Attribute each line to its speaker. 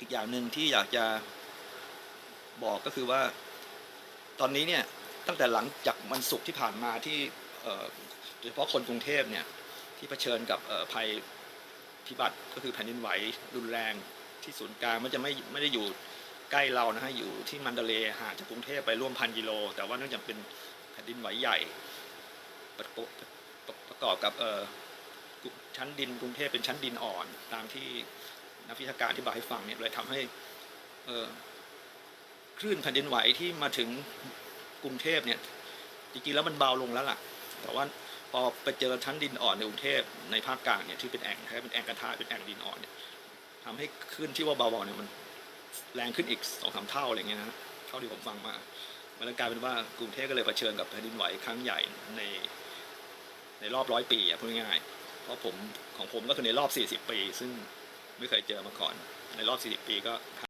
Speaker 1: อีกอย่างหนึ่งที่อยากจะบอกก็คือว่า ตอนนี้เนี่ยตั้งแต่หลังจากวันศุกร์ที่ผ่านมาที่โดยเฉพาะคนกรุงเทพเนี่ยที่เผชิญกับภัยพิบัติก็คือแผ่นดินไหวรุนแรงที่ศูนย์กลางมันจะไม่ไม่ได้อยู่ใกล้เรานะฮะอยู่ที่มันเดเลห่างจากกรุงเทพไปร่วมพันกิโล แต่ว่าเนื่องจากเป็นแผ่นดินไหวใหญ่ประกอบประกอบกับชั้นดินกรุงเทพเป็นชั้นดินอ่อนตามที่ นักวิชาการที่บอกให้ฟังเนี่ยเลยทำให้เอคลื่นแผ่นดินไหวที่มาถึงกรุงเทพเนี่ยจริงๆแล้วมันเบาลงแล้วล่ะ แต่ว่าพอไปเจอชั้นดินอ่อนในกรุงเทพในภาคกลางเนี่ยที่เป็นแอ่งนะครับเป็นแอ่งกระทะเป็นแอ่งดินอ่อนเนี่ยทำให้คลื่นที่ว่าเบาๆเนี่ยมันแรงขึ้นอีกสองสามเท่าอะไรเงี้ยนะเท่าที่ผมฟังมามันกลายเป็นว่ากรุงเทพก็เลยเผชิญกับแผ่นดินไหวครั้งใหญ่ในในรอบร้อยปีอะพูดง่ายๆเพราะผมของผมก็คือในรอบ 40 ปี ซึ่ง ไม่เคยเจอมาก่อน ในรอบ 40 ปีก็